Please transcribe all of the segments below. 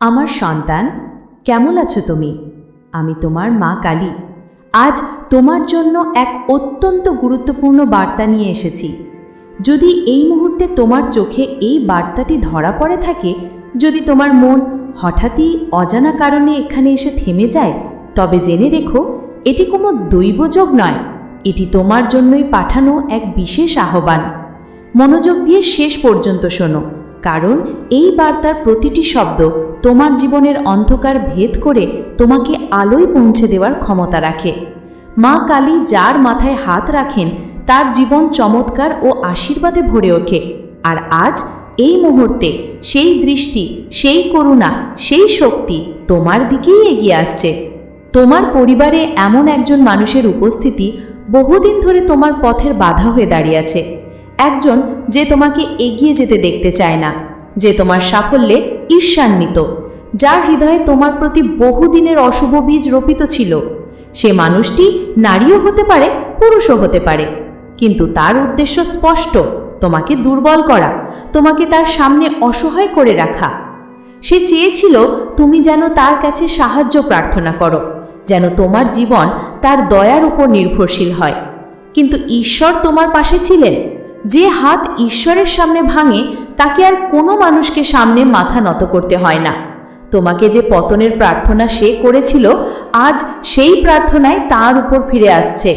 আমার সন্তান, কেমন আছো তুমি? আমি তোমার মা কালী। আজ তোমার জন্য এক অত্যন্ত গুরুত্বপূর্ণ বার্তা নিয়ে এসেছি। যদি এই মুহূর্তে তোমার চোখে এই বার্তাটি ধরা পড়ে থাকে, যদি তোমার মন হঠাৎই অজানা কারণে এখানে এসে থেমে যায়, তবে জেনে রেখো, এটি কোনো দৈবযোগ নয়। এটি তোমার জন্যই পাঠানো এক বিশেষ আহ্বান। মনোযোগ দিয়ে শেষ পর্যন্ত শোনো, কারণ এই বার্তার প্রতিটি শব্দ তোমার জীবনের অন্ধকার ভেদ করে তোমাকে আলোয় পৌঁছে দেওয়ার ক্ষমতা রাখে। মা কালী যার মাথায় হাত রাখেন, তার জীবন চমৎকার ও আশীর্বাদে ভরে ওঠে। আর আজ এই মুহূর্তে সেই দৃষ্টি, সেই করুণা, সেই শক্তি তোমার দিকেই এগিয়ে আসছে। তোমার পরিবারে এমন একজন মানুষের উপস্থিতি বহুদিন ধরে তোমার পথের বাধা হয়ে দাঁড়িয়ে আছে। একজন যে তোমাকে এগিয়ে যেতে দেখতে চায় না, যে তোমার সাফল্যে ঈর্ষান্বিত, যার হৃদয়ে তোমার প্রতি বহুদিনের অশুভ বীজ রোপিত ছিল। সে মানুষটি নারীও হতে পারে, পুরুষও হতে পারে। কিন্তু তার উদ্দেশ্য স্পষ্ট, তোমাকে দুর্বল করা, তোমাকে তার সামনে অসহায় করে রাখা। সে চেয়েছিল তুমি যেন তার কাছে সাহায্য প্রার্থনা করো, যেন তোমার জীবন তার দয়ার উপর নির্ভরশীল হয়। কিন্তু ঈশ্বর তোমার পাশে ছিলেন। যে হাত ঈশ্বরের সামনে ভাঙে, তাকে আর কোনো মানুষকে সামনে মাথা নত করতে হয় না। তোমাকে যে পতনের প্রার্থনা সে করেছিল, আজ সেই প্রার্থনায় তার উপর ফিরে আসছে।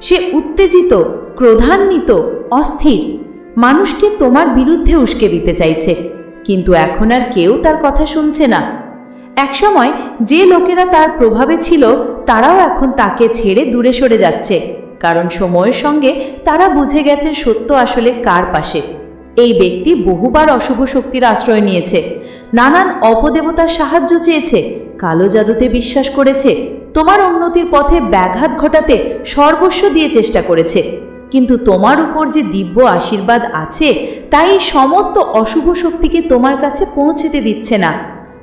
সে উত্তেজিত, ক্রোধান্বিত, অস্থির। মানুষকে তোমার বিরুদ্ধে উস্কে দিতে চাইছে, কিন্তু এখন আর কেউ তার কথা শুনছে না। একসময় যে লোকেরা তার প্রভাবে ছিল, তারাও এখন তাকে ছেড়ে দূরে সরে যাচ্ছে। কারণ সময়ের সঙ্গে তারা বুঝে গেছে সত্য আসলে কার পাশে। এই ব্যক্তি বহুবার অশুভ শক্তির আশ্রয় নিয়েছে। নানান অপদেবতার সাহায্য চেয়েছে, কালো জাদুতে বিশ্বাস করেছে, তোমার উন্নতির পথে ব্যাঘাত ঘটাতে সর্বস্ব দিয়ে চেষ্টা করেছে। কিন্তু তোমার উপর যে দিব্য আশীর্বাদ আছে, তাই সমস্ত অশুভ শক্তিকে তোমার কাছে পৌঁছেতে দিচ্ছে না।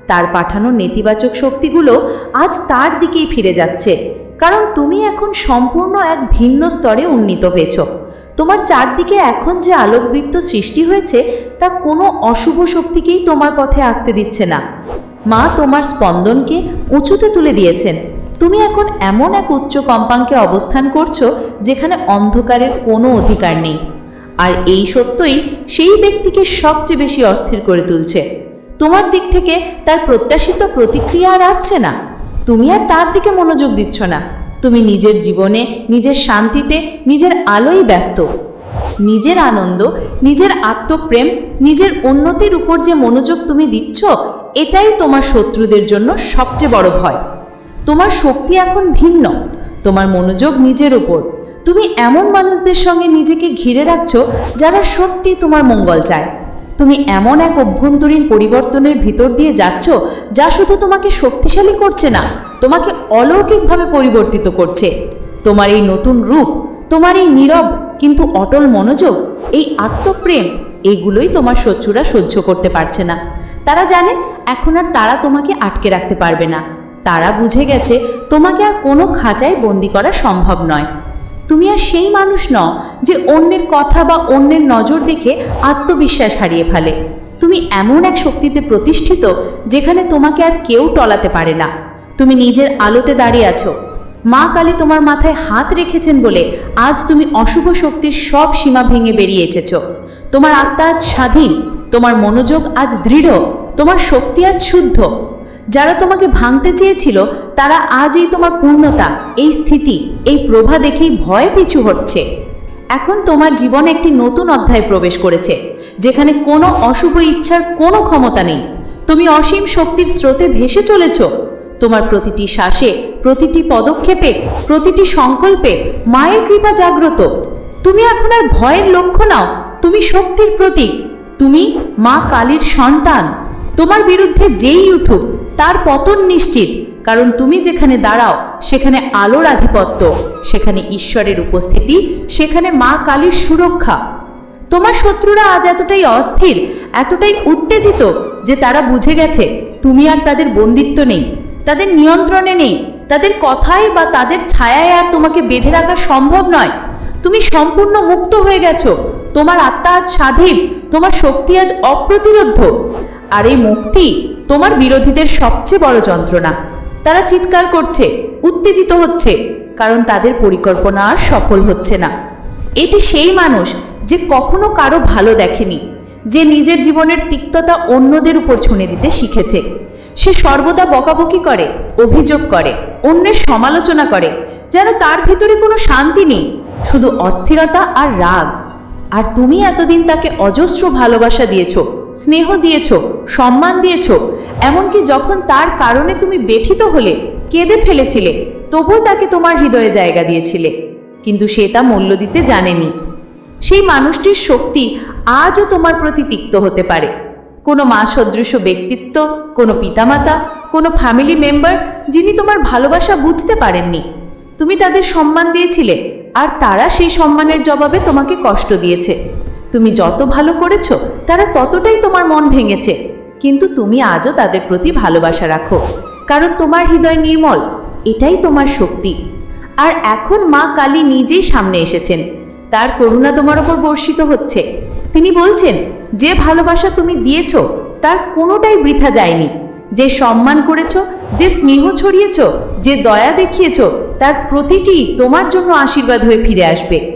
তার পাঠানো নেতিবাচক শক্তিগুলো আজ তার দিকেই ফিরে যাচ্ছে। কারণ তুমি এখন সম্পূর্ণ এক ভিন্ন স্তরে উন্নীত হয়েছ। তোমার চারদিকে এখন যে আলোকবৃত্ত সৃষ্টি হয়েছে, তা কোনো অশুভ শক্তিকেই তোমার পথে আসতে দিচ্ছে না। মা তোমার স্পন্দনকে উঁচুতে তুলে দিয়েছেন। তুমি এখন এমন এক উচ্চ কম্পাঙ্কে অবস্থান করছ, যেখানে অন্ধকারের কোনো অধিকার নেই। আর এই সত্যই সেই ব্যক্তিকে সবচেয়ে বেশি অস্থির করে তুলছে। তোমার দিক থেকে তার প্রত্যাশিত প্রতিক্রিয়া আর আসছে না। তুমি আর তার দিকে মনোযোগ দিচ্ছ না। তুমি নিজের জীবনে, নিজের শান্তিতে, নিজের আলোই ব্যস্ত। নিজের আনন্দ, নিজের আত্মপ্রেম, নিজের উন্নতির উপর যে মনোযোগ তুমি দিচ্ছ, এটাই তোমার শত্রুদের জন্য সবচেয়ে বড় ভয়। তোমার শক্তি এখন ভিন্ন। তোমার মনোযোগ নিজের উপর। তুমি এমন মানুষদের সঙ্গে নিজেকে ঘিরে রাখছো যারা সত্যি তোমার মঙ্গল চায়। তুমি এমন এক অভ্যন্তরীণ পরিবর্তনের ভিতর দিয়ে যাচ্ছ যা শুধু তোমাকে শক্তিশালী করছে না, তোমাকে অলৌকিকভাবে পরিবর্তিত করছে। তোমার এই নতুন রূপ, তোমার এই নীরব কিন্তু অটল মনোযোগ, এই আত্মপ্রেম, এগুলোই তোমার শত্রুরা সহ্য করতে পারছে না। তারা জানে এখন আর তারা তোমাকে আটকে রাখতে পারবে না। তারা বুঝে গেছে তোমাকে আর কোনো খাঁচায় বন্দি করা সম্ভব নয়। তুমি আর সেই মানুষ নও যে অন্যের কথা বা অন্যের নজর দেখে আত্মবিশ্বাস হারিয়ে ফেলে। তুমি এমন এক শক্তিতে প্রতিষ্ঠিত যেখানে তোমাকে আর কেউ টলাতে পারে না। তুমি নিজের আলোতে দাঁড়িয়ে আছো। মা কালী তোমার মাথায় হাত রেখেছেন বলে আজ তুমি অশুভ শক্তির সব সীমা ভেঙে বেরিয়ে এসেছ। তোমার আত্মা আজ স্বাধীন, তোমার মনোযোগ আজ দৃঢ়, তোমার শক্তি আজ শুদ্ধ। যারা তোমাকে ভাঙতে চেয়েছিল, তারা আজ এই তোমার পূর্ণতা, এই স্থিতি, এই প্রভা দেখেই ভয় পিছু হটছে এখন তোমার জীবনে একটি নতুন অধ্যায় প্রবেশ করেছে, যেখানে কোনো অশুভ ইচ্ছার কোনো ক্ষমতা নেই। তুমি অসীম শক্তির স্রোতে ভেসে চলেছ। তোমার প্রতিটি শ্বাসে, প্রতিটি পদক্ষেপে, প্রতিটি সংকল্পে মায়ের কৃপা জাগ্রত। তুমি এখন আর ভয়ের লক্ষ্য নাও, তুমি শক্তির প্রতীক। তুমি মা কালীর সন্তান। তোমার বিরুদ্ধে যেই উঠুক তার পতন নিশ্চিত। কারণ তুমি যেখানে দাঁড়াও, সেখানে আলোর আধিপত্য, সেখানে ঈশ্বরের উপস্থিতি, সেখানে মা কালীর সুরক্ষা। তোমার শত্রুরা আজ এতটাই অস্থির, এতটাই উত্তেজিত যে তারা বুঝে গেছে, তুমি আর তাদের বন্দিত্ব নেই, তাদের নিয়ন্ত্রণে নেই, তাদের কথায় বা তাদের ছায়ায় আর তোমাকে বেঁধে রাখা সম্ভব নয়। তুমি সম্পূর্ণ মুক্ত হয়ে গেছো, তোমার আত্মা আজ স্বাধীন, তোমার শক্তি আজ অপ্রতিরোধ্য। আর এই মুক্তি তোমার বিরোধীদের সবচেয়ে বড় যন্ত্রণা। তারা চিৎকার করছে, উত্তেজিত হচ্ছে, কারণ তাদের পরিকল্পনা আর সফল হচ্ছে না। এটি সেই মানুষ যে কখনো কারও ভালো দেখেনি, যে নিজের জীবনের তিক্ততা অন্যদের উপর ছুঁড়ে দিতে শিখেছে। সে সর্বদা বকাবকি করে, অভিযোগ করে, অন্যের সমালোচনা করে, যেন তার ভিতরে কোনো শান্তি নেই, শুধু অস্থিরতা আর রাগ। আর তুমি এতদিন তাকে অজস্র ভালোবাসা দিয়েছ স্নেহ দিয়েছ, সম্মান দিয়েছ, এমনকি যখন তার কারণে তুমি ব্যথিত হলে, কেঁদে ফেলেছিলে, তবুও তাকে তোমার হৃদয়ে জায়গা দিয়েছিলে। কিন্তু সে তা মূল্য দিতে জানেনি। সেই মানুষটির শক্তি আজও তোমার প্রতি তিক্ত হতে পারে। কোনো মা সদৃশ ব্যক্তিত্ব, কোনো পিতামাতা, কোনো ফ্যামিলি মেম্বার যিনি তোমার ভালোবাসা বুঝতে পারেননি। তুমি তাদের সম্মান দিয়েছিলে, আর তারা সেই সম্মানের জবাবে তোমাকে কষ্ট দিয়েছে। তুমি যত ভালো করেছ তারা ততটাই তোমার মন ভেঙেছে। কিন্তু তুমি আজও তাদের প্রতি ভালোবাসা রাখো, কারণ তোমার হৃদয় নির্মল, এটাই তোমার শক্তি। আর এখন মা কালী নিজেই সামনে এসেছেন। তার করুণা তোমার ওপর বর্ষিত হচ্ছে। তিনি বলছেন, যে ভালোবাসা তুমি দিয়েছ, তার কোনোটাই বৃথা যায়নি। যে সম্মান করেছ, যে স্নেহ ছড়িয়েছ, যে দয়া দেখিয়েছ, তার প্রতিটি তোমার জন্য আশীর্বাদ হয়ে ফিরে আসবে।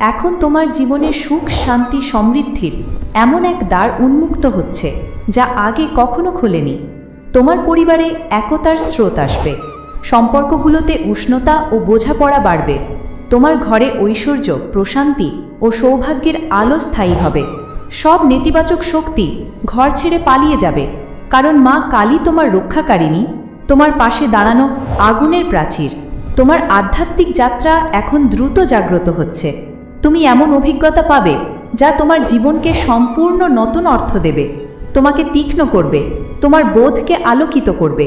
এখন তোমার জীবনে সুখ, শান্তি, সমৃদ্ধির এমন এক দ্বার উন্মুক্ত হচ্ছে, যা আগে কখনো খোলেনি। তোমার পরিবারে একতার স্রোত আসবে, সম্পর্কগুলোতে উষ্ণতা ও বোঝাপড়া বাড়বে, তোমার ঘরে ঐশ্বর্য, প্রশান্তি ও সৌভাগ্যের আলো স্থায়ী হবে। সব নেতিবাচক শক্তি ঘর ছেড়ে পালিয়ে যাবে, কারণ মা কালী তোমার রক্ষাকারিণী, তোমার পাশে দাঁড়ানো আগুনের প্রাচীর। তোমার আধ্যাত্মিক যাত্রা এখন দ্রুত জাগ্রত হচ্ছে। তুমি এমন অভিজ্ঞতা পাবে যা তোমার জীবনকে সম্পূর্ণ নতুন অর্থ দেবে। তোমাকে তীক্ষ্ণ করবে, তোমার বোধকে আলোকিত করবে।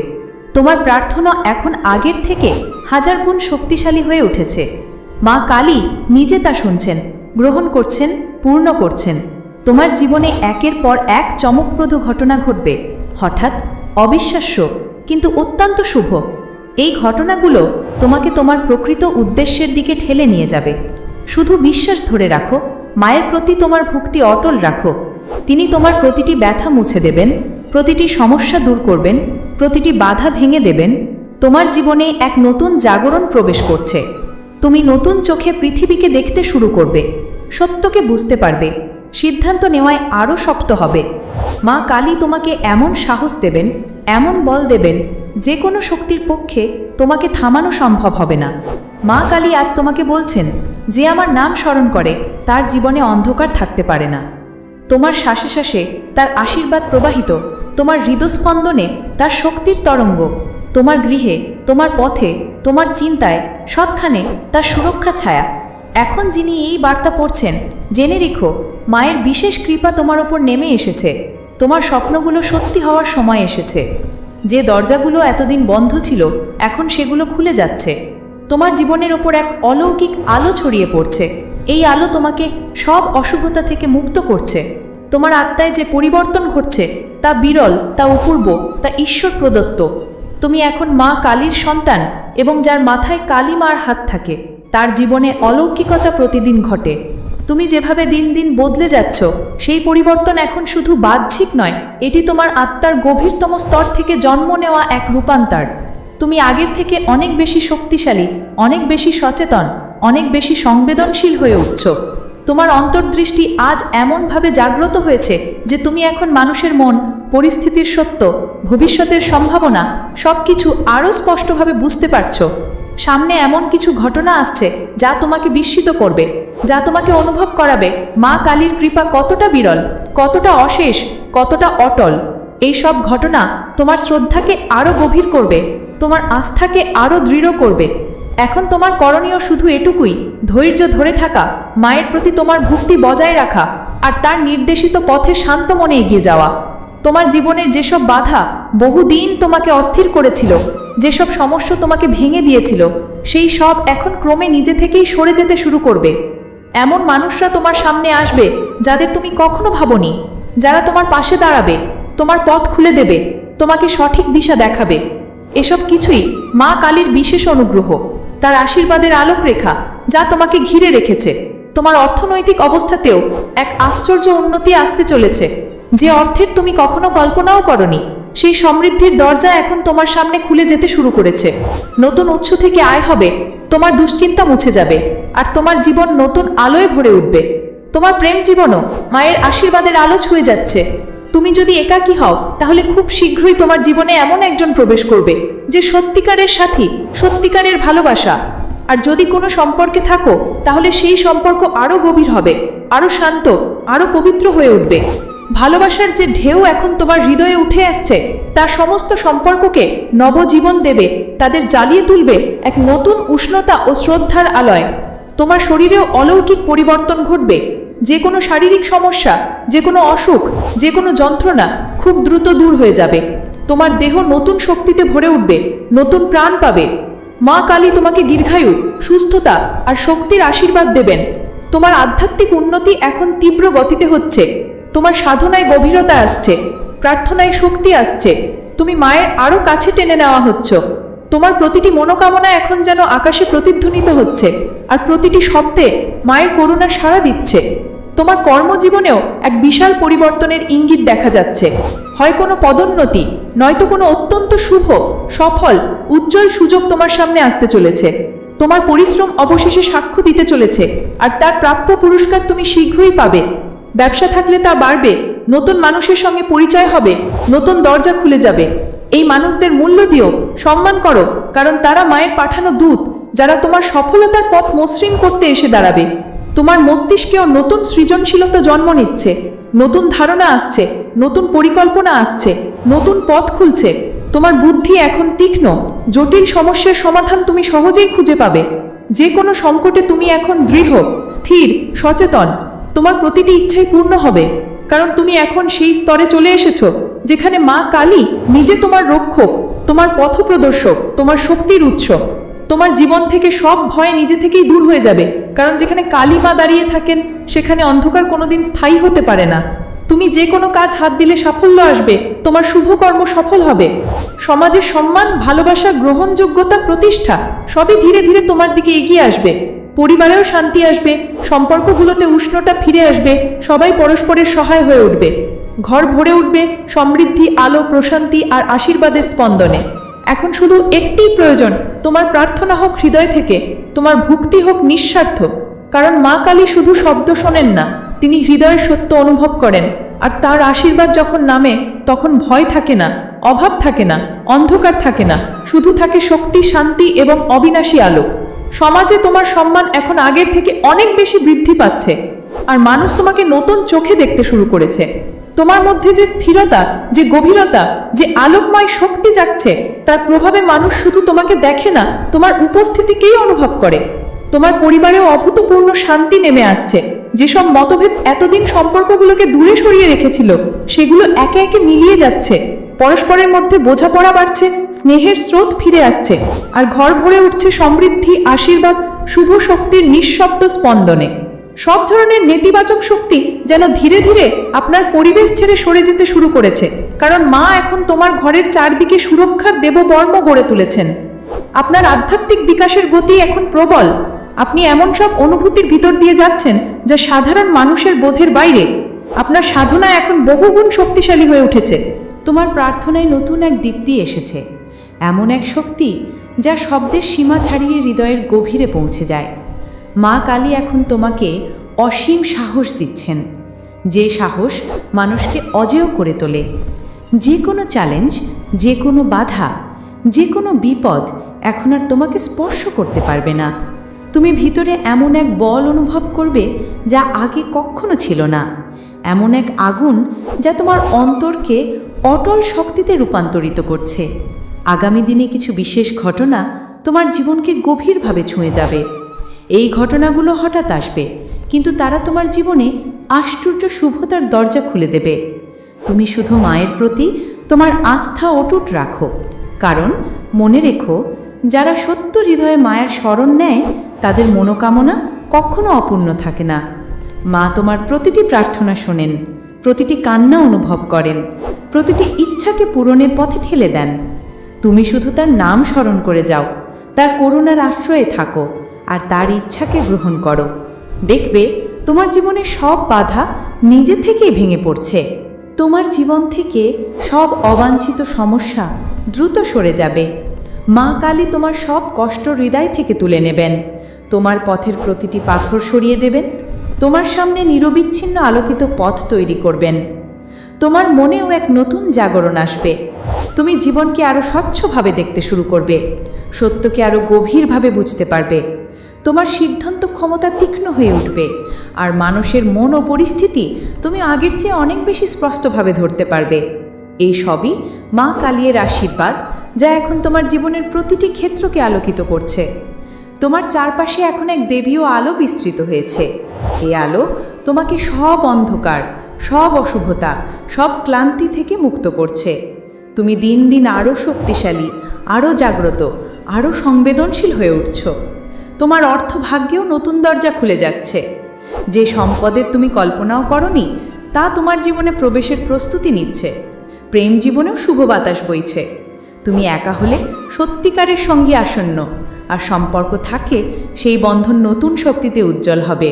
তোমার প্রার্থনা এখন আগের থেকে হাজার গুণ শক্তিশালী হয়ে উঠেছে। মা কালী নিজে তা শুনছেন, গ্রহণ করছেন, পূর্ণ করছেন। তোমার জীবনে একের পর এক চমকপ্রদ ঘটনা ঘটবে। হঠাৎ অবিশ্বাস্য, কিন্তু অত্যন্ত শুভ। এই ঘটনাগুলো তোমাকে তোমার প্রকৃত উদ্দেশ্যের দিকে ঠেলে নিয়ে যাবে। শুধু বিশ্বাস ধরে রাখো, মায়ের প্রতি তোমার ভক্তি অটল রাখো। তিনি তোমার প্রতিটি ব্যথা মুছে দেবেন, প্রতিটি সমস্যা দূর করবেন, প্রতিটি বাধা ভেঙে দেবেন। তোমার জীবনে এক নতুন জাগরণ প্রবেশ করছে। তুমি নতুন চোখে পৃথিবীকে দেখতে শুরু করবে, সত্যকে বুঝতে পারবে, সিদ্ধান্ত নেওয়ায় আরও শক্ত হবে। মা কালী তোমাকে এমন সাহস দেবেন, এমন বল দেবেন, যে কোনো শক্তির পক্ষে তোমাকে থামানো সম্ভব হবে না। মা কালী আজ তোমাকে বলছেন যে আমার নাম স্মরণ করে, তার জীবনে অন্ধকার থাকতে পারে না। তোমার শ্বাসে শ্বাসে তার আশীর্বাদ প্রবাহিত, তোমার হৃদস্পন্দনে তার শক্তির তরঙ্গ, তোমার গৃহে, তোমার পথে, তোমার চিন্তায়, সৎখানে তার সুরক্ষা ছায়া। এখন যিনি এই বার্তা পড়ছেন, জেনে রেখো, মায়ের বিশেষ কৃপা তোমার ওপর নেমে এসেছে। তোমার স্বপ্নগুলো সত্যি হওয়ার সময় এসেছে। যে দরজাগুলো এতদিন বন্ধ ছিল, এখন সেগুলো খুলে যাচ্ছে। তোমার জীবনের ওপর এক অলৌকিক আলো ছড়িয়ে পড়ছে। এই আলো তোমাকে সব অশুভতা থেকে মুক্ত করছে। তোমার আত্মায় যে পরিবর্তন ঘটছে, তা বিরল, তা অপূর্ব, তা ঈশ্বর প্রদত্ত। তুমি এখন মা কালীর সন্তান এবং যার মাথায় কালী মার হাত থাকে, তার জীবনে অলৌকিকতা প্রতিদিন ঘটে। তুমি যেভাবে দিন দিন বদলে যাচ্ছ, সেই পরিবর্তন এখন শুধু বাহ্যিক নয়, এটি তোমার আত্মার গভীরতম স্তর থেকে জন্ম নেওয়া এক রূপান্তর। তুমি আগের থেকে অনেক বেশি শক্তিশালী, অনেক বেশি সচেতন, অনেক বেশি সংবেদনশীল হয়ে উঠছ। তোমার অন্তর্দৃষ্টি আজ এমনভাবে জাগ্রত হয়েছে যে তুমি এখন মানুষের মন, পরিস্থিতির সত্য, ভবিষ্যতের সম্ভাবনা সব কিছু আরও স্পষ্টভাবে বুঝতে পারছ। সামনে এমন কিছু ঘটনা আসছে যা তোমাকে বিস্মিত করবে, যা তোমাকে অনুভব করাবে, মা কালীর কৃপা কতটা বিরল, কতটা অশেষ, কতটা অটল। এই সব ঘটনা তোমার শ্রদ্ধাকে আরও গভীর করবে, তোমার আস্থাকে আরও দৃঢ় করবে। এখন তোমার করণীয় শুধু এটুকুই, ধৈর্য ধরে থাকা, মায়ের প্রতি তোমার ভক্তি বজায় রাখা, আর তার নির্দেশিত পথে শান্ত মনে এগিয়ে যাওয়া। তোমার জীবনের যেসব বাধা বহুদিন তোমাকে অস্থির করেছিল, যেসব সমস্যা তোমাকে ভেঙে দিয়েছিল, সেই সব এখন ক্রমে নিজে থেকেই সরে যেতে শুরু করবে। এমন মানুষরা তোমার সামনে আসবে, যাদের তুমি কখনো ভাবনি, যারা তোমার পাশে দাঁড়াবে। তোমার পথ খুলে দেবে, তোমাকে সঠিক দিশা দেখাবে। এসব কিছুই মা কালীর বিশেষ অনুগ্রহ। তার আশীর্বাদের আলোক রেখা যা তোমাকে ঘিরে রেখেছে। তোমার অর্থনৈতিক অবস্থাতেও এক আশ্চর্য উন্নতি আসতে চলেছে। যে অর্থের তুমি কখনো কল্পনাও করনি, সেই সমৃদ্ধির দরজা এখন তোমার সামনে খুলে যেতে শুরু করেছে। নতুন উৎস থেকে আয় হবে, তোমার দুশ্চিন্তা মুছে যাবে, আর তোমার জীবন নতুন আলোয় ভরে উঠবে। তোমার প্রেম জীবনও মায়ের আশীর্বাদের আলো ছুঁয়ে যাচ্ছে। তুমি যদি একাকী হও, তাহলে খুব শীঘ্রই তোমার জীবনে এমন একজন প্রবেশ করবে, যে সত্যিকারের সাথী, সত্যিকারের ভালোবাসা। আর যদি কোনো সম্পর্কে থাকো, তাহলে সেই সম্পর্ক আরও গভীর হবে, আরও শান্ত, আরও পবিত্র হয়ে উঠবে। ভালোবাসার যে ঢেউ এখন তোমার হৃদয়ে উঠে আসছে, তা সমস্ত সম্পর্ককে নবজীবন দেবে, তাদের জ্বালিয়ে তুলবে এক নতুন উষ্ণতা ও শ্রদ্ধার আলয়। তোমার শরীরেও অলৌকিক পরিবর্তন ঘটবে যে কোনো শারীরিক সমস্যা, যে কোনো অসুখ, যে কোনো যন্ত্রণা খুব দ্রুত দূর হয়ে যাবে। তোমার দেহ নতুন শক্তিতে ভরে উঠবে, নতুন প্রাণ পাবে। মা কালী তোমাকে দীর্ঘায়ু, সুস্থতা আর শক্তির আশীর্বাদ দেবেন। তোমার আধ্যাত্মিক উন্নতি এখন তীব্র গতিতে হচ্ছে। তোমার সাধনায় গভীরতা আসছে, প্রার্থনায় শক্তি আসছে। তুমি মায়ের আরও কাছে টেনে নেওয়া হচ্ছ। তোমার প্রতিটি মনোকামনা এখন যেন আকাশে প্রতিধ্বনিত হচ্ছে, আর প্রতিটি শব্দে মায়ের করুণা সাড়া দিচ্ছে। তোমার কর্মজীবনেও এক বিশাল পরিবর্তনের ইঙ্গিত দেখা যাচ্ছে। হয় কোনো পদোন্নতি, নয়তো কোনো অত্যন্ত শুভ, সফল, উজ্জ্বল সুযোগ তোমার সামনে আসতে চলেছে। তোমার পরিশ্রম অবশেষে সাক্ষ্য দিতে চলেছে, আর তার প্রাপ্য পুরস্কার তুমি শীঘ্রই পাবে। ব্যবসা থাকলে তা বাড়বে, নতুন মানুষের সঙ্গে পরিচয় হবে, নতুন দরজা খুলে যাবে। এই মানুষদের মূল্য দিও, সম্মান করো, কারণ তারা মায়ের পাঠানো দূত, যারা তোমার সফলতার পথ মসৃণ করতে এসে দাঁড়াবে। তোমার মস্তিষ্কেও নতুন সৃজনশীলতা জন্ম নিচ্ছে, নতুন ধারণা আসছে, নতুন পরিকল্পনা আসছে, নতুন পথ খুলছে। তোমার বুদ্ধি এখন তীক্ষ্ণ, জটিল সমস্যার সমাধান তুমি সহজেই খুঁজে পাবে। যে কোনো সংকটে তুমি এখন দৃঢ়, স্থির, সচেতন। তোমার প্রতিটি ইচ্ছাই পূর্ণ হবে, কারণ তুমি এখন সেই স্তরে চলে এসেছ, যেখানে মা কালী নিজে তোমার রক্ষক, তোমার পথপ্রদর্শক, তোমার শক্তির উৎস। তোমার জীবন থেকে সব ভয় নিজে থেকেই দূর হয়ে যাবে। কারণ যেখানে কালী মা দাঁড়িয়ে থাকেন, সেখানে অন্ধকার কোনোদিন স্থায়ী হতে পারে না। তুমি যে কোনো কাজ হাত দিলে সাফল্য আসবে, তোমার শুভকর্ম সফল হবে। সমাজের সম্মান, ভালোবাসা, গ্রহণযোগ্যতা, প্রতিষ্ঠা, সবই ধীরে ধীরে তোমার দিকে এগিয়ে আসবে। পরিবারেও শান্তি আসবে, সম্পর্কগুলোতে উষ্ণতা ফিরে আসবে, সবাই পরস্পরের সহায় হয়ে উঠবে। ঘর ভরে উঠবে সমৃদ্ধি, আলো, প্রশান্তি আর আশীর্বাদের স্পন্দনে। এখন শুধু একটি প্রয়োজন, তোমার প্রার্থনা হোক হৃদয় থেকে। তোমার ভক্তি হোক নিঃস্বার্থ, কারণ মা কালী শুধু শব্দ শোনেন না, তিনি হৃদয়ের সত্য অনুভব করেন, আর তার আশীর্বাদ যখন নামে, তখন ভয় থাকে না, অভাব থাকে না, অন্ধকার থাকে না, শুধু থাকে শক্তি, শান্তি এবং অবিনাশী আলো। সমাজে তোমার সম্মান এখন আগের থেকে অনেক বেশি বৃদ্ধি পাচ্ছে, আর মানুষ তোমাকে নতুন চোখে দেখতে শুরু করেছে। তোমার মধ্যে যে স্থিরতা, যে গভীরতা, যে আলোকময় শক্তি জাগছে, তার প্রভাবে মানুষ শুধু তোমাকে দেখে না, তোমার উপস্থিতিকেই অনুভব করে। তোমার পরিবারেও অভূতপূর্ণ শান্তি নেমে আসছে। যেসব মতভেদ এতদিন সম্পর্কগুলোকে দূরে সরিয়ে রেখেছিল, সেগুলো একে একে মিলিয়ে যাচ্ছে। পরস্পরের মধ্যে বোঝাপড়া বাড়ছে, স্নেহের স্রোত ফিরে আসছে, আর ঘর ভরে উঠছে সমৃদ্ধি, আশীর্বাদ, শুভ শক্তির নিঃশব্দ স্পন্দনে। সব ধরনের নেতিবাচক শক্তি যেন ধীরে ধীরে আপনার পরিবেশ ছেড়ে সরে যেতে শুরু করেছে। কারণ মা এখন তোমার ঘরের চারদিকে সুরক্ষার দেববর্ম গড়ে তুলেছেন। আপনার আধ্যাত্মিক বিকাশের গতি এখন প্রবল। আপনি এমন সব অনুভূতির ভিতর দিয়ে যাচ্ছেন যা সাধারণ মানুষের বোধের বাইরে। আপনার সাধনা এখন বহুগুণ শক্তিশালী হয়ে উঠেছে। তোমার প্রার্থনায় নতুন এক দীপ্তি এসেছে। এমন এক শক্তি যা শব্দের সীমা ছাড়িয়ে হৃদয়ের গভীরে পৌঁছে যায়। মা কালী এখন তোমাকে অসীম সাহস দিচ্ছেন। যে সাহস মানুষকে অজেয় করে তোলে। যে কোনো চ্যালেঞ্জ যে কোনো বাধা, যে কোনো বিপদ এখন আর তোমাকে স্পর্শ করতে পারবে না। তুমি ভিতরে এমন এক বল অনুভব করবে যা আগে কখনো ছিল না। এমন এক আগুন যা তোমার অন্তরকে অটল শক্তিতে রূপান্তরিত করছে। আগামী দিনে কিছু বিশেষ ঘটনা তোমার জীবনকে গভীরভাবে ছুঁয়ে যাবে। এই ঘটনাগুলো হঠাৎ আসবে। কিন্তু তারা তোমার জীবনে আশ্চর্য শুভতার দরজা খুলে দেবে। তুমি শুধু মায়ের প্রতি তোমার আস্থা অটুট রাখো। কারণ মনে রেখো, যারা সত্য হৃদয়ে মায়ের স্মরণ নেয়, তাদের মনোকামনা কখনো অপূর্ণ থাকে না। মা তোমার প্রতিটি প্রার্থনা শোনেন, প্রতিটি কান্না অনুভব করেন, প্রতিটি ইচ্ছাকে পূরণের পথে ঠেলে দেন। তুমি শুধু তার নাম স্মরণ করে যাও, তার করুণার আশ্রয়ে থাকো আর তার ইচ্ছাকে গ্রহণ করো। দেখবে, তোমার জীবনের সব বাধা নিজে থেকেই ভেঙে পড়ছে। তোমার জীবন থেকে সব অবাঞ্ছিত সমস্যা দ্রুত সরে যাবে। মা কালী তোমার সব কষ্ট হৃদয় থেকে তুলে নেবেন। তোমার পথের প্রতিটি পাথর সরিয়ে দেবেন। তোমার সামনে নিরবিচ্ছিন্ন আলোকিত পথ তৈরি করবেন। তোমার মনেও এক নতুন জাগরণ আসবে। তুমি জীবনকে আরও স্বচ্ছভাবে দেখতে শুরু করবে। সত্যকে আরও গভীরভাবে বুঝতে পারবে। তোমার সিদ্ধান্ত ক্ষমতা তীক্ষ্ণ হয়ে উঠবে। আর মানুষের মন ও পরিস্থিতি তুমি আগের চেয়ে অনেক বেশি স্পষ্টভাবে ধরতে পারবে। এই সবই মা কালিয়ের আশীর্বাদ, যা এখন তোমার জীবনের প্রতিটি ক্ষেত্রকে আলোকিত করছে। তোমার চারপাশে এখন এক দেবীয় আলো বিস্তৃত হয়েছে। এই আলো তোমাকে সব অন্ধকার, সব অশুভতা, সব ক্লান্তি থেকে মুক্ত করছে। তুমি দিন দিন আরও শক্তিশালী আরও জাগ্রত আরও সংবেদনশীল হয়ে উঠছ। তোমার অর্থভাগ্যেও নতুন দরজা খুলে যাচ্ছে। যে সম্পদের তুমি কল্পনাও করনি, তা তোমার জীবনে প্রবেশের প্রস্তুতি নিচ্ছে। প্রেম জীবনেও শুভ বাতাস বইছে। তুমি একা হলে সত্যিকারের সঙ্গে আসন্ন, আর সম্পর্ক থাকলে সেই বন্ধন নতুন শক্তিতে উজ্জ্বল হবে।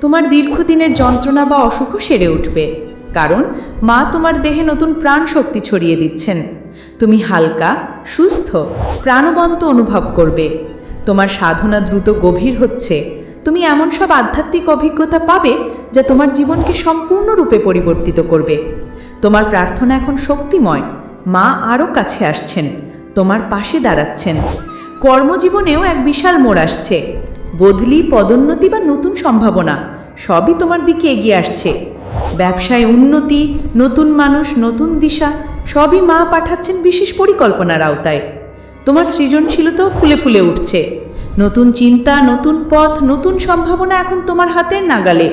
তোমার দীর্ঘদিনের যন্ত্রণা বা অসুখও সেরে উঠবে, কারণ মা তোমার দেহে নতুন প্রাণ শক্তি ছড়িয়ে দিচ্ছেন। তুমি হালকা, সুস্থ, প্রাণবন্ত অনুভব করবে। তোমার সাধনা দ্রুত গভীর হচ্ছে। তুমি এমন সব আধ্যাত্মিক অভিজ্ঞতা পাবে যা তোমার জীবনকে সম্পূর্ণরূপে পরিবর্তিত করবে। তোমার প্রার্থনা এখন শক্তিময়। মা আরও কাছে আসছেন। তোমার পাশে দাঁড়াচ্ছেন। কর্মজীবনেও এক বিশাল মোড় আসছে। বদলি, পদোন্নতি বা নতুন সম্ভাবনা সবই তোমার দিকে এগিয়ে আসছে। ব্যবসায় উন্নতি, নতুন মানুষ, নতুন দিশা সবই মা পাঠাচ্ছেন বিশেষ পরিকল্পনার আওতায়। তোমার সৃজনশীলতাও ফুলে ফুলে উঠছে। নতুন চিন্তা, নতুন পথ, নতুন সম্ভাবনা এখন তোমার হাতের নাগালে।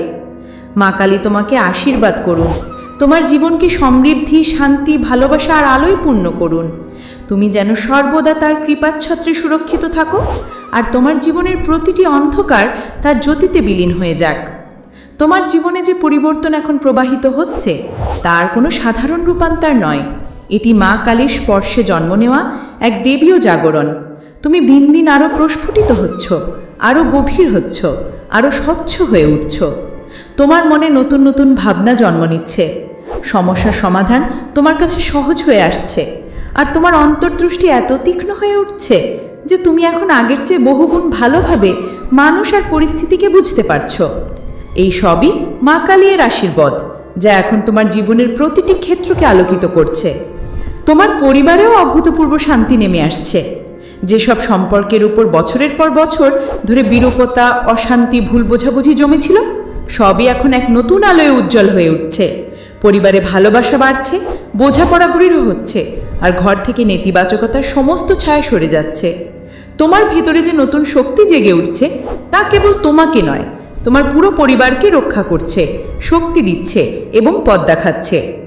মা কালী তোমাকে আশীর্বাদ করুন। তোমার জীবনকে সমৃদ্ধি, শান্তি, ভালোবাসা আর আলোয় পূর্ণ করুন। তুমি যেন সর্বদা তার কৃপাচ্ছত্রে সুরক্ষিত থাকো আর তোমার জীবনের প্রতিটি অন্ধকার তার জ্যোতিতে বিলীন হয়ে যাক। তোমার জীবনে যে পরিবর্তন এখন প্রবাহিত হচ্ছে, তার কোনো সাধারণ রূপান্তর নয়। এটি মা কালীর স্পর্শে জন্ম নেওয়া এক দেবীয় জাগরণ। তুমি দিন দিন আরও প্রস্ফুটিত হচ্ছ আরও গভীর হচ্ছ আরও স্বচ্ছ হয়ে উঠছ। তোমার মনে নতুন নতুন ভাবনা জন্ম নিচ্ছে। সমস্যার সমাধান তোমার কাছে সহজ হয়ে আসছে। আর তোমার অন্তর্দৃষ্টি এত তীক্ষ্ণ হয়ে উঠছে যে তুমি এখন আগের চেয়ে বহুগুণ ভালোভাবে মানুষ আর পরিস্থিতিকে বুঝতে পারছ। এই সবই মা কালিয়ের আশীর্বাদ, যা এখন তোমার জীবনের প্রতিটি ক্ষেত্রকে আলোকিত করছে। তোমার পরিবারেও অভূতপূর্ব শান্তি নেমে আসছে। যেসব সম্পর্কের উপর বছরের পর বছর ধরে বিরূপতা, অশান্তি, ভুল বোঝাবুঝি জমেছিল, সবই এখন এক নতুন আলোয় উজ্জ্বল হয়ে উঠছে। পরিবারে ভালোবাসা বাড়ছে, বোঝাপড়া দৃঢ় হচ্ছে, আর ঘর থেকে নেতিবাচকতার সমস্ত ছায়া সরে যাচ্ছে। তোমার ভেতরে যে নতুন শক্তি জেগে উঠছে, তা কেবল তোমাকে নয়, তোমার পুরো পরিবারকে রক্ষা করছে, শক্তি দিচ্ছে এবং পদ দেখাচ্ছে।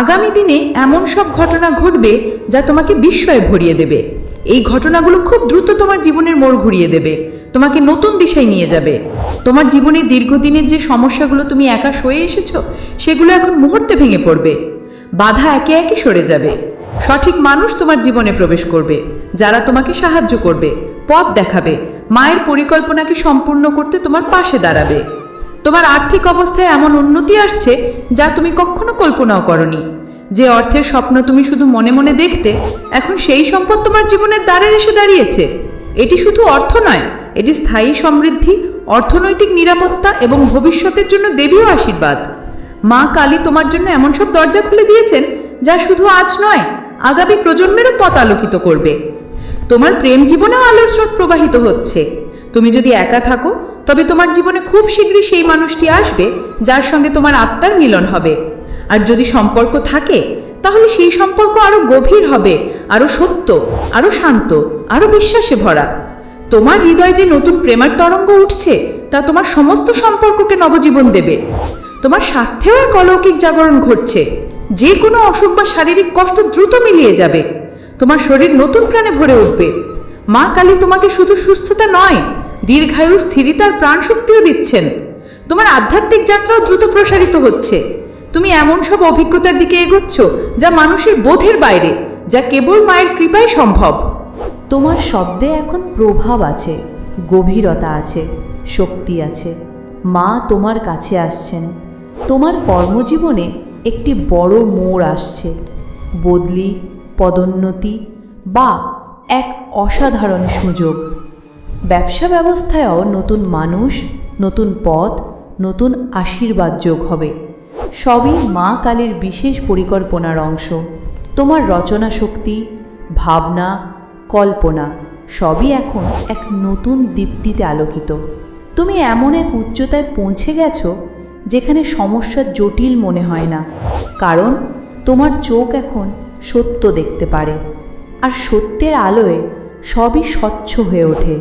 আগামী দিনে এমন সব ঘটনা ঘটবে যা তোমাকে বিস্ময়ে ভরিয়ে দেবে। এই ঘটনাগুলো খুব দ্রুত তোমার জীবনের মোড় ঘুরিয়ে দেবে। তোমাকে নতুন দিশায় নিয়ে যাবে। তোমার জীবনে দীর্ঘদিনের যে সমস্যাগুলো তুমি একা সয়ে এসেছ, সেগুলো এখন মুহূর্তে ভেঙে পড়বে। বাধা একে একে সরে যাবে। সঠিক মানুষ তোমার জীবনে প্রবেশ করবে, যারা তোমাকে সাহায্য করবে, পথ দেখাবে, মায়ের পরিকল্পনাকে সম্পূর্ণ করতে তোমার পাশে দাঁড়াবে। তোমার আর্থিক অবস্থায় এমন উন্নতি আসছে যা তুমি কখনো কল্পনাও করনি। যে অর্থের স্বপ্ন তুমি শুধু মনে মনে দেখতে, এখন সেই সম্পদ তোমার জীবনের দ্বারে এসে দাঁড়িয়েছে। এটি শুধু অর্থ নয়, এটি স্থায়ী সমৃদ্ধি, অর্থনৈতিক নিরাপত্তা এবং ভবিষ্যতের জন্য দেবীয় আশীর্বাদ। মা কালী তোমার জন্য এমন সব দরজা খুলে দিয়েছেন যা শুধু আজ নয়, আগামী প্রজন্মেরও পথ আলোকিত করবে। তোমার প্রেম জীবনেও আলোর স্রোত প্রবাহিত হচ্ছে। তুমি যদি একা থাকো, তবে তোমার জীবনে খুব শীঘ্রই সেই মানুষটি আসবে, যার সঙ্গে তোমার আত্মার মিলন হবে। আর যদি সম্পর্ক থাকে, তাহলে সেই সম্পর্ক আরও গভীর হবে, আরও সত্য, আরও শান্ত, আরও বিশ্বাসে ভরা। তোমার হৃদয়ে যে নতুন প্রেমার তরঙ্গ উঠছে, তা তোমার সমস্ত সম্পর্ককে নবজীবন দেবে। তোমার স্বাস্থ্যেও এক অলৌকিক জাগরণ ঘটছে। যে কোনো অসুখ বা শারীরিক কষ্ট দ্রুত মিলিয়ে যাবে। তোমার শরীর নতুন প্রাণে ভরে উঠবে। মা কালী তোমাকে শুধু সুস্থতা নয় দীর্ঘায়ু স্থিরতার প্রাণ শক্তিও দিচ্ছেন। তোমার আধ্যাত্মিক যাত্রাও দ্রুত প্রসারিত হচ্ছে। তুমি এমন সব অভিজ্ঞতার দিকে এগোচ্ছ যা মানুষের বোধের বাইরে, যা কেবল মায়ের কৃপায় সম্ভব। তোমার শব্দে এখন প্রভাব আছে, গভীরতা আছে, শক্তি আছে। মা তোমার কাছে আসছেন। তোমার কর্মজীবনে একটি বড় মোড় আসছে। বদলি, পদোন্নতি বা এক অসাধারণ সুযোগ। ব্যবসা ব্যবস্থায়ও নতুন মানুষ, নতুন পথ, নতুন আশীর্বাদ যোগ হবে। সবই মা কালীর বিশেষ পরিকল্পনার অংশ। তোমার রচনা শক্তি, ভাবনা, কল্পনা সবই এখন এক নতুন দীপ্তিতে আলোকিত। তুমি এমন এক উচ্চতায় পৌঁছে গেছো যেখানে সমস্যা জটিল মনে হয় না। কারণ তোমার চোখ এখন সত্য দেখতে পারে। আর সত্যের আলোয় সবই স্বচ্ছ হয়ে ওঠে।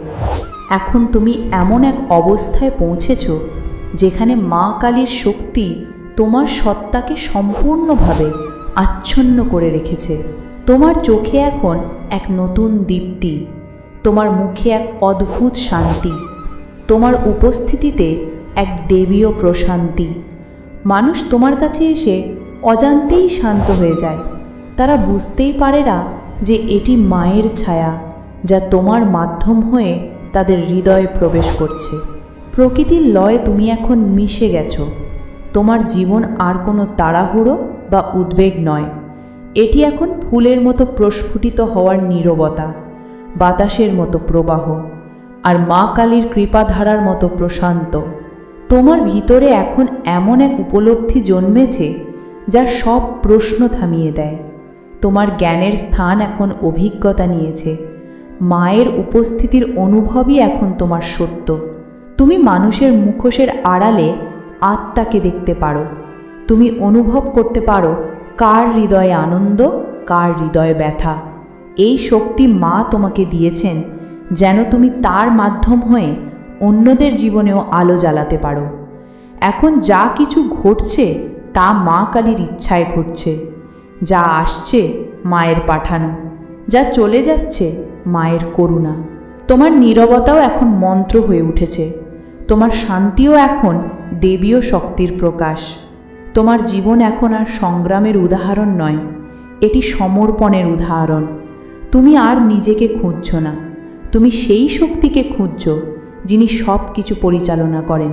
এখন তুমি এমন এক অবস্থায় পৌঁছেছ, যেখানে মা কালীর শক্তি তোমার সত্তাকে সম্পূর্ণভাবে আচ্ছন্ন করে রেখেছে। তোমার চোখে এখন এক নতুন দীপ্তি, তোমার মুখে এক অদ্ভুত শান্তি, তোমার উপস্থিতিতে এক দেবীয় প্রশান্তি। মানুষ তোমার কাছে এসে অজান্তেই শান্ত হয়ে যায়। তারা বুঝতেই পারে না যে এটি মায়ের ছায়া। যা তোমার মাধ্যম হয়ে তাদের হৃদয়ে প্রবেশ করছে। প্রকৃতির লয়ে তুমি এখন মিশে গেছো। তোমার জীবন আর কোনো তাড়াহুড়ো বা উদ্বেগ নয়। এটি এখন ফুলের মতো প্রস্ফুটিত হওয়ার নীরবতা, বাতাসের মতো প্রবাহ, আর মা কালীর কৃপাধারার মতো প্রশান্ত। তোমার ভিতরে এখন এমন এক উপলব্ধি জন্মেছে, যা সব প্রশ্ন থামিয়ে দেয়। তোমার জ্ঞানের স্থান এখন অভিজ্ঞতা নিয়েছে। মায়ের উপস্থিতির অনুভবই এখন তোমার সত্য। তুমি মানুষের মুখোশের আড়ালে আত্মাকে দেখতে পারো। তুমি অনুভব করতে পারো কার হৃদয়ে আনন্দ, কার হৃদয়ে ব্যথা। এই শক্তি মা তোমাকে দিয়েছেন যেন তুমি তার মাধ্যম হয়ে অন্যদের জীবনেও আলো জ্বালাতে পারো। এখন যা কিছু ঘটছে তা মা কালীর ইচ্ছায় ঘটছে। যা আসছে মায়ের পাঠানো। যা চলে যাচ্ছে মায়ের করুণা। তোমার নীরবতাও এখন মন্ত্র হয়ে উঠেছে। তোমার শান্তিও এখন দেবীয় শক্তির প্রকাশ। তোমার জীবন এখন আর সংগ্রামের উদাহরণ নয়, এটি সমর্পণের উদাহরণ। তুমি আর নিজেকে খুঁজছ না। তুমি সেই শক্তিকে খুঁজছ, যিনি সব কিছু পরিচালনা করেন।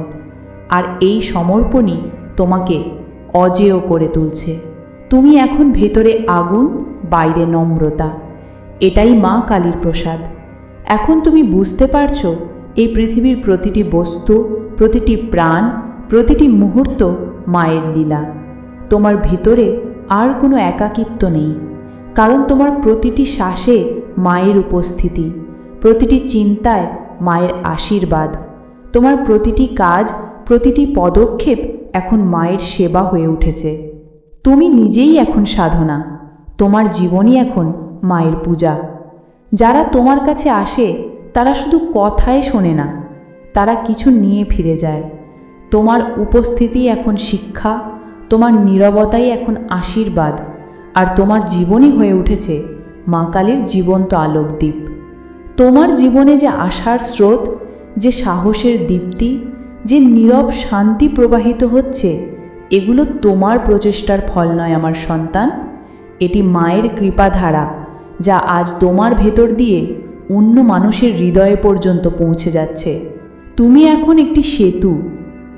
আর এই সমর্পণই তোমাকে অজেয় করে তুলছে। তুমি এখন ভেতরে আগুন, বাইরে নম্রতা। এটাই মা কালীর প্রসাদ। এখন তুমি বুঝতে পারছ, এই পৃথিবীর প্রতিটি বস্তু, প্রতিটি প্রাণ, প্রতিটি মুহূর্ত মায়ের লীলা। তোমার ভিতরে আর কোনো একাকিত্ব নেই, কারণ তোমার প্রতিটি শ্বাসে মায়ের উপস্থিতি, প্রতিটি চিন্তায় মায়ের আশীর্বাদ। তোমার প্রতিটি কাজ, প্রতিটি পদক্ষেপ এখন মায়ের সেবা হয়ে উঠেছে। তুমি নিজেই এখন সাধনা, তোমার জীবনই এখন মায়ের পূজা। যারা তোমার কাছে আসে, তারা শুধু কথাই শোনে না, তারা কিছু নিয়ে ফিরে যায়। তোমার উপস্থিতি এখন শিক্ষা, তোমার নীরবতাই এখন আশীর্বাদ, আর তোমার জীবনই হয়ে উঠেছে মা কালীর জীবন্ত আলোকদ্বীপ। তোমার জীবনে যে আশার স্রোত, যে সাহসের দীপ্তি, যে নীরব শান্তি প্রবাহিত হচ্ছে, এগুলো তোমার প্রচেষ্টার ফল নয় আমার সন্তান, এটি মায়ের কৃপাধারা। যা আজ তোমার ভেতর দিয়ে অন্য মানুষের হৃদয়ে পর্যন্ত পৌঁছে যাচ্ছে। তুমি এখন একটি সেতু,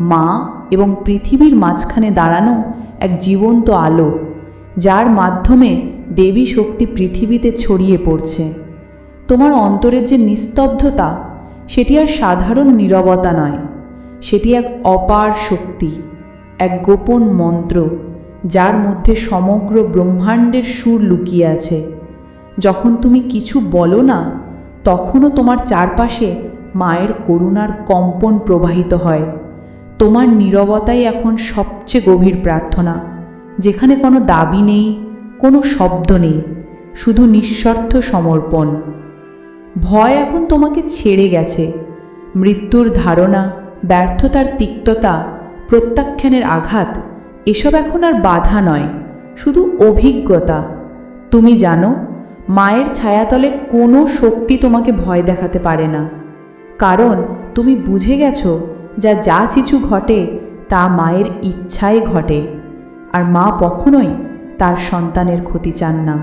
মা এবং পৃথিবীর মাঝখানে দাঁড়ানো এক জীবন্ত আলো, যার মাধ্যমে দেবী শক্তি পৃথিবীতে ছড়িয়ে পড়ছে। তোমার অন্তরের যে নিস্তব্ধতা, সেটি আর সাধারণ নীরবতা নয়। সেটি এক অপার শক্তি, এক গোপন মন্ত্র, যার মধ্যে সমগ্র ব্রহ্মাণ্ডের সুর লুকিয়ে আছে। যখন তুমি কিছু বলো না, তখনও তোমার চারপাশে মায়ের করুণার কম্পন প্রবাহিত হয়। তোমার নীরবতাই এখন সবচেয়ে গভীর প্রার্থনা, যেখানে কোনো দাবি নেই, কোনো শব্দ নেই, শুধু নিঃস্বার্থ সমর্পণ। ভয় এখন তোমাকে ছেড়ে গেছে। মৃত্যুর ধারণা, ব্যর্থতার তিক্ততা, প্রত্যাখ্যানের আঘাত, এসব এখন আর বাধা নয়, শুধু অভিজ্ঞতা। তুমি জানো মায়ের ছায়াতলে কোনো শক্তি তোমাকে ভয় দেখাতে পারে না। কারণ তুমি বুঝে গেছো, যা যা কিছু ঘটে, তা মায়ের ইচ্ছায় ঘটে। আর মা কখনোই তার সন্তানের ক্ষতি চান না।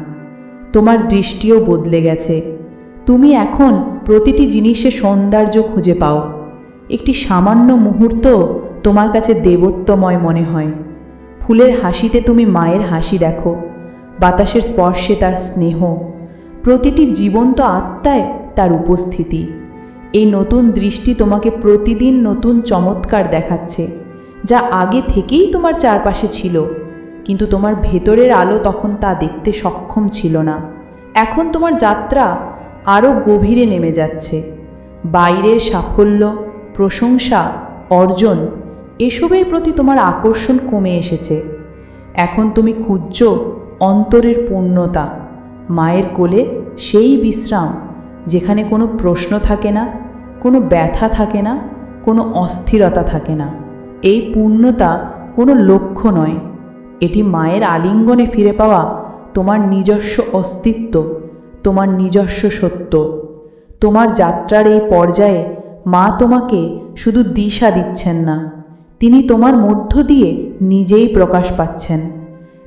তোমার দৃষ্টিও বদলে গেছে। তুমি এখন প্রতিটি জিনিসে সৌন্দর্য খুঁজে পাও। একটি সামান্য মুহূর্ত তোমার কাছে দেবত্বময় মনে হয়। ফুলের হাসিতে তুমি মায়ের হাসি দেখো। বাতাসের স্পর্শে তার স্নেহ। প্রতিটি জীবন্ত আত্মায় তার উপস্থিতি। এই নতুন দৃষ্টি তোমাকে প্রতিদিন নতুন চমৎকার দেখাচ্ছে, যা আগে থেকেই তোমার চারপাশে ছিল, কিন্তু তোমার ভেতরের আলো তখন তা দেখতে সক্ষম ছিল না। এখন তোমার যাত্রা আরও গভীরে নেমে যাচ্ছে। বাইরের সাফল্য, প্রশংসা, অর্জন, এসবের প্রতি তোমার আকর্ষণ কমে এসেছে। এখন তুমি খুঁজছ অন্তরের পূর্ণতা। মায়ের কোলে সেই বিশ্রাম, যেখানে কোনো প্রশ্ন থাকে না, কোনো ব্যথা থাকে না, কোনো অস্থিরতা থাকে না। এই পূর্ণতা কোনো লক্ষ্য নয়। এটি মায়ের আলিঙ্গনে ফিরে পাওয়া তোমার নিজস্ব অস্তিত্ব, তোমার নিজস্ব সত্য। তোমার যাত্রার এই পর্যায়ে মা তোমাকে শুধু দিশা দিচ্ছেন না, তিনি তোমার মধ্য দিয়ে নিজেই প্রকাশ পাচ্ছেন।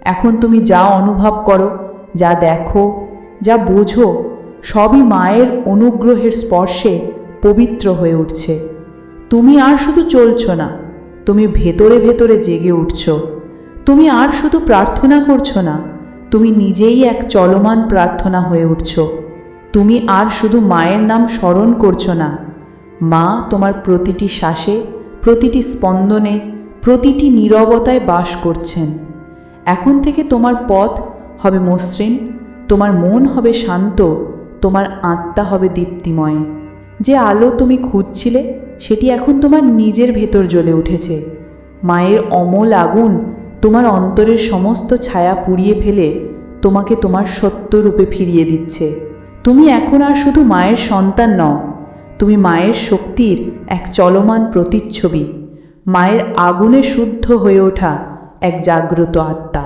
এখন তুমি যা অনুভব করো, যা দেখো, যা বোঝো, সবই মায়ের অনুগ্রহের স্পর্শে পবিত্র হয়ে উঠছে। তুমি আর শুধু চলছো না, তুমি ভেতরে ভেতরে জেগে উঠছ। তুমি আর শুধু প্রার্থনা করছ না, তুমি নিজেই এক চলমান প্রার্থনা হয়ে উঠছ। তুমি আর শুধু মায়ের নাম স্মরণ করছ না। মা তোমার প্রতিটি শ্বাসে, প্রতিটি স্পন্দনে, প্রতিটি নীরবতায় বাস করছেন। এখন থেকে তোমার পথ হবে মসৃণ, তোমার মন হবে শান্ত, তোমার আত্মা হবে দীপ্তিময়। যে আলো তুমি খুঁজছিলে, সেটি এখন তোমার নিজের ভেতর জ্বলে উঠেছে। মায়ের অমল আগুন তোমার অন্তরের সমস্ত ছায়া পুড়িয়ে ফেলে তোমাকে তোমার সত্য রূপে ফিরিয়ে দিচ্ছে। তুমি এখন আর শুধু মায়ের সন্তান নও, তুমি মায়ের শক্তির এক চলমান প্রতিচ্ছবি। মায়ের আগুনে শুদ্ধ হয়ে ওঠা এক জাগ্রত আত্মা